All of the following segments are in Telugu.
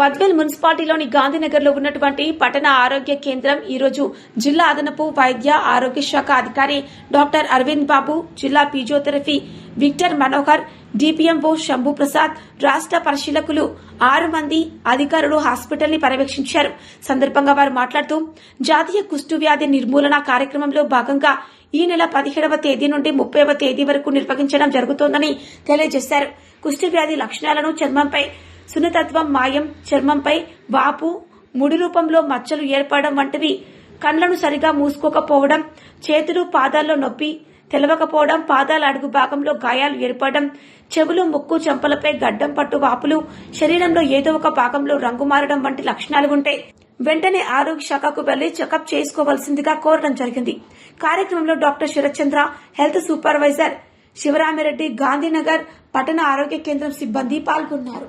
బద్వేల్ మున్సిపాలిటీలోని గాంధీనగర్లో ఉన్నటువంటి పట్టణ ఆరోగ్య కేంద్రం ఈరోజు జిల్లా అదనపు వైద్య ఆరోగ్య శాఖ అధికారి డాక్టర్ అరవింద్ బాబు జిల్లా physiotherapy Victor Manohar DPMO Shambhu Prasad రాష్ట్ర పరిశీలకులు ఆరు మంది అధికారులు హాస్పిటల్ని పర్యవేక్షించారు. సందర్భంగా వారు మాట్లాడుతూ జాతీయ కుష్టు వ్యాధి నిర్మూలన కార్యక్రమంలో భాగంగా ఈ నెల పదిహేడవ తేదీ నుండి ముప్పైవ తేదీ వరకు నిర్వహించడం జరుగుతోందని తెలియజేశారు. కుష్టు వ్యాధి లక్షణాలను చర్మంపై సున్నితత్వం మాయం చర్మంపై వాపు ముడి రూపంలో మచ్చలు ఏర్పడడం వంటివి కండ్లను సరిగా మూసుకోకపోవడం చేతులు పాదాల్లో నొప్పి తెలవకపోవడం పాదాల అడుగు భాగంలో గాయాలు ఏర్పడడం చెవులు ముక్కు చెంపలపై గడ్డం పట్టు వాపులు శరీరంలో ఏదో ఒక భాగంలో రంగు మారడం వంటి లక్షణాలు ఉంటే వెంటనే ఆరోగ్య శాఖకు వెళ్ళి చెకప్ చేసుకోవాల్సిందిగా కోరడం జరిగింది. కార్యక్రమంలో doctor Sharatchandra health supervisor Sivaramireddy Gandhinagar పట్టణ ఆరోగ్య కేంద్రం సిబ్బంది పాల్గొన్నారు.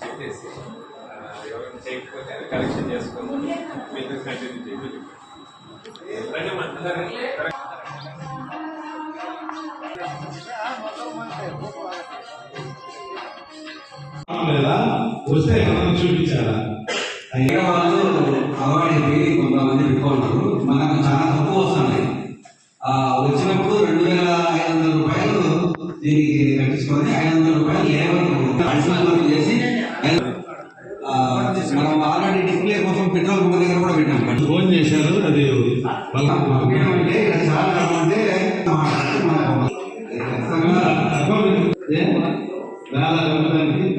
చెప్పేసి ఎవరైనా చేయకపోతే అది చేసుకుందాం బిజినెస్ కంటిన్యూ చేయాలి లేదా వస్తే మనం చూపించాలా? అయినా వాళ్ళు అవార్డుకి కొంతమంది పెట్టుకుంటారు. మనకు చాలా తక్కువ వస్తున్నాయి. ఆ వచ్చినప్పుడు రెండు వేల ఐదు వందల రూపాయలు దీనికి కట్టించుకొని ఐదు వందల రూపాయలు లేబర్ అడిషనల్ వర్క్ చేసి ఆ, మనం ఆల్రెడీ డిస్ప్లే కోసం పెట్రోల్ బంక్ దగ్గర కూడా పెట్టాం. ఫోన్ చేశారు అది ఏమంటే చాలా అంటే? వేల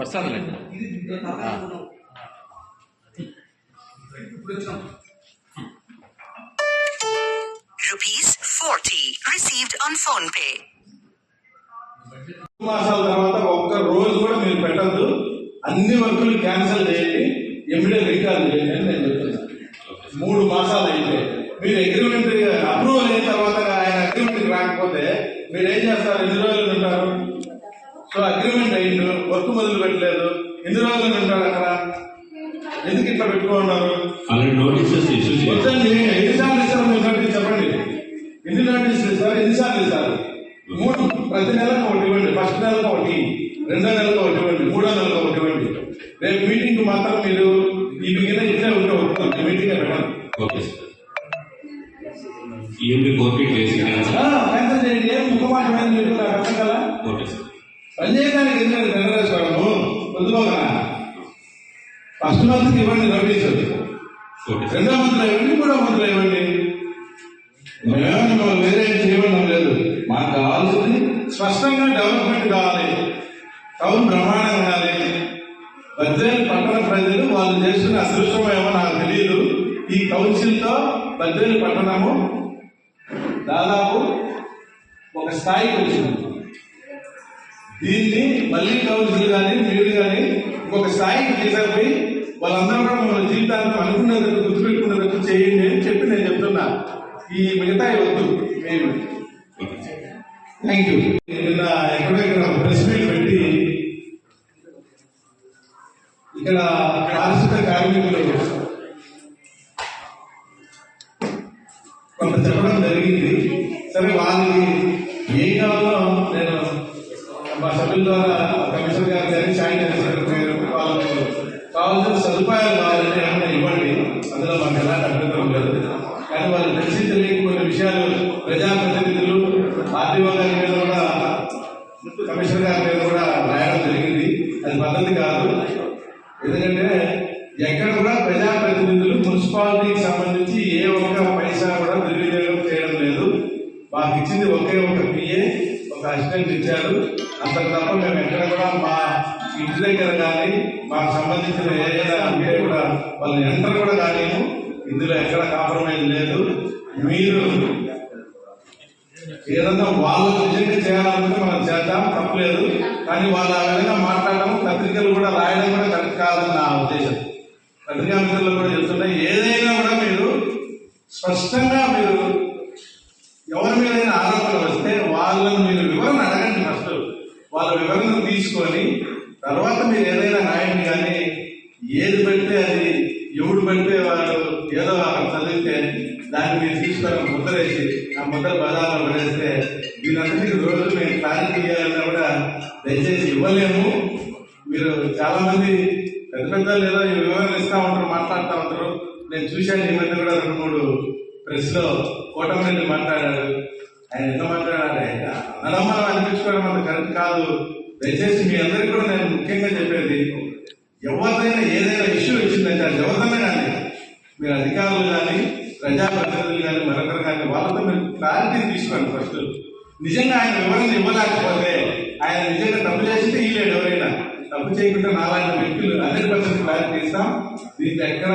వస్తానులేండి Rupees 40 received on phone pay. మాసాల తర్వాత ఒక్క రోజు కూడా మీరు పెట్టద్దు. అన్ని వర్కులు క్యాన్సిల్ చేయండి. ఎమిడియట్ రీకాల్ చేయండి అని నేను చెప్తున్నాను మూడు మాసాలు అయితే మీరు అగ్రిమెంట్ అప్రూవల్ అయిన తర్వాత ఆయన అగ్రిమెంట్ రాకపోతే మీరు ఏం చేస్తారు? ఎన్ని రోజులు ఉంటారు? సో అగ్రిమెంట్ అయ్యిండు వర్క్ మొదలు పెట్టలేదు. ఎన్ని రోజులు ఉంటారు అక్కడ? ఎందుకు ఇట్లా పెట్టుకున్నారు? ఎన్నిసార్లు ఇస్తారు? మీరు నోటీస్ చెప్పండి. ఎన్ని నోటీసులు ఇస్తారు? ఎన్నిసార్లు ఇస్తారు? మూడు ప్రతి నెలకు ఒకటి ఇవ్వండి. ఫస్ట్ నెలకు ఒకటి రెండో నెలకు ఒకటి ఇవ్వండి మూడో నెలకు ఒకటి ఇవ్వండి. రేపు మీటింగ్ మాత్రం మీరు ఈ మిగిలిన ఇట్లే ఉంటే వస్తుంది మీటింగ్ పెట్టండి ఓకే క్యాన్సల్ క్యాన్సల్ చేయండి. ఏం ముఖమాటమైంది మీకు నాకు అర్థం కదా ఓకే సార్. పనిచేయడానికి ఎందుకంటే చంద్రశేఖరము పొద్దుపోగా ఫస్ట్ మంత్కి ఇవ్వండి నోటీసు. రెండో మంత్లో ఇవ్వండి మూడో మంత్లో ఇవ్వండి. వేరే మాకు కావాల్సింది స్పష్టంగా డెవలప్మెంట్ కావాలి. టౌన్ బ్రహ్మాండంగా ఉండాలి. బద్వేల్ పట్టణ ప్రజలు వాళ్ళు చేస్తున్న అదృష్టమేమో నాకు తెలియదు. ఈ కౌన్సిల్తో తో పట్టణము దాదాపు ఒక స్థాయికి వచ్చింది దీన్ని మళ్ళీ కౌన్సిల్ కానీ మీరు కానీ ఇంకొక స్థాయికి తీసుకుపోయి వాళ్ళందరూ కూడా మన జీవితాన్ని అనుకునేందుకు గుర్తుపెట్టుకునేందుకు చేయండి అని చెప్పి నేను చెప్తున్నా. ఈ మిగతా వద్దు మేము థ్యాంక్ యూ నిన్న ఎక్కడో ఇక్కడ ప్రెస్ మీట్ పెట్టి ఇక్కడ పారిశుద్ధ కార్మికులు కొంత చెప్పడం జరిగింది. సరే వాళ్ళకి ఏం కావాలో నేను మా సభ్యుల ద్వారా కమిషనర్ గారు కానీ శానిటరీ సెక్రటరీ గారు వాళ్ళకు కావాల్సిన సదుపాయాలు కావాలంటే ఏమైనా ఇవ్వండి. అందులో మాకు ఎలాంటి అభ్యంతరం లేదు. కానీ వాళ్ళు తెలిసి తెలియకపోయిన కొన్ని విషయాలు ప్రజాప్రతినిధులు ఆర్టీఓ గారి మీద కూడా కమిషనర్ గారి మీద కూడా రాయడం జరిగింది. అది పద్ధతి కాదు. ఎందుకంటే ఎక్కడ కూడా ప్రజాప్రతినిధులు మున్సిపాలిటీకి సంబంధించి ఏ ఒక్క పైసా కూడా దుర్వినియోగం చేయడం లేదు. మాకు ఇచ్చింది ఒకే ఒక పిఏ ఒక అసిస్టెంట్ ఇచ్చారు. అంత తప్ప మేము ఎక్కడ కూడా మా ఇంటి దగ్గర కానీ మాకు సంబంధించిన ఏదైనా ఉంటే కూడా వాళ్ళని ఎంటర్ కూడా కానీ ఇందులో ఎక్కడ కాంప్రమైజ్ లేదు. మీరు ఏదన్నా వాళ్ళు నిజంగా చేయాలనుకుంటే మనం చేద్దాం తప్పలేదు. కానీ వాళ్ళు ఆ విధంగా మాట్లాడడం పత్రికలు కూడా రాయడం కూడా కరెక్ట్ కాదని నా ఉద్దేశం. పత్రికా మిత్రులు కూడా చెప్తున్నా ఏదైనా కూడా మీరు స్పష్టంగా మీరు ఎవరి మీద ఆరోపణలు వస్తే వాళ్ళని మీరు వివరణ అడగండి ఫస్ట్. వాళ్ళ వివరణ తీసుకొని తర్వాత మీరు ఏదైనా రాయండి కానీ ఏది పెడితే అది ఎవడు పడితే వాళ్ళు ఏదో అక్కడ చదివితే దాన్ని మీరు తీసుకొని ముద్రేసి ఆ ముద్ర బజార్లో పడేస్తే దీనంతటికి రోజు మేము క్లారిటీ ఇవ్వాలన్నా కూడా దయచేసి ఇవ్వలేము. మీరు చాలా మంది పెద్ద పెద్ద ఏదో ఈ వివరణ ఇస్తా ఉంటారు మాట్లాడుతూ ఉంటారు. నేను చూశాను ఈ మధ్య కూడా రెండు మూడు ప్రెస్లో మాట్లాడారు. ఆయన ఎంత మాట్లాడారు? మనం అనిపించుకోవడం అంత కరెక్ట్ కాదు. దయచేసి మీ అందరికీ కూడా నేను ముఖ్యంగా చెప్పేది ఎవరిదైనా ఏదైనా ఇష్యూ వచ్చిందంటే అది కానీ. మీరు అధికారులు కానీ ప్రజాప్రతినిధులు కానీ మరొకరు కానీ వాళ్ళతో మీరు క్లారిటీ తీసుకోండి ఫస్ట్ నిజంగా ఆయన వివరణ ఇవ్వలేకపోతే ఆయన నిజంగా తప్పు చేస్తే ఇవ్వలేడు ఎవరైనా? తప్పు చేయకుండా నాలాంటి వ్యక్తులు హండ్రెడ్ పర్సెంట్ క్లారిటీ ఇస్తాం. దీంట్లో ఎక్కడ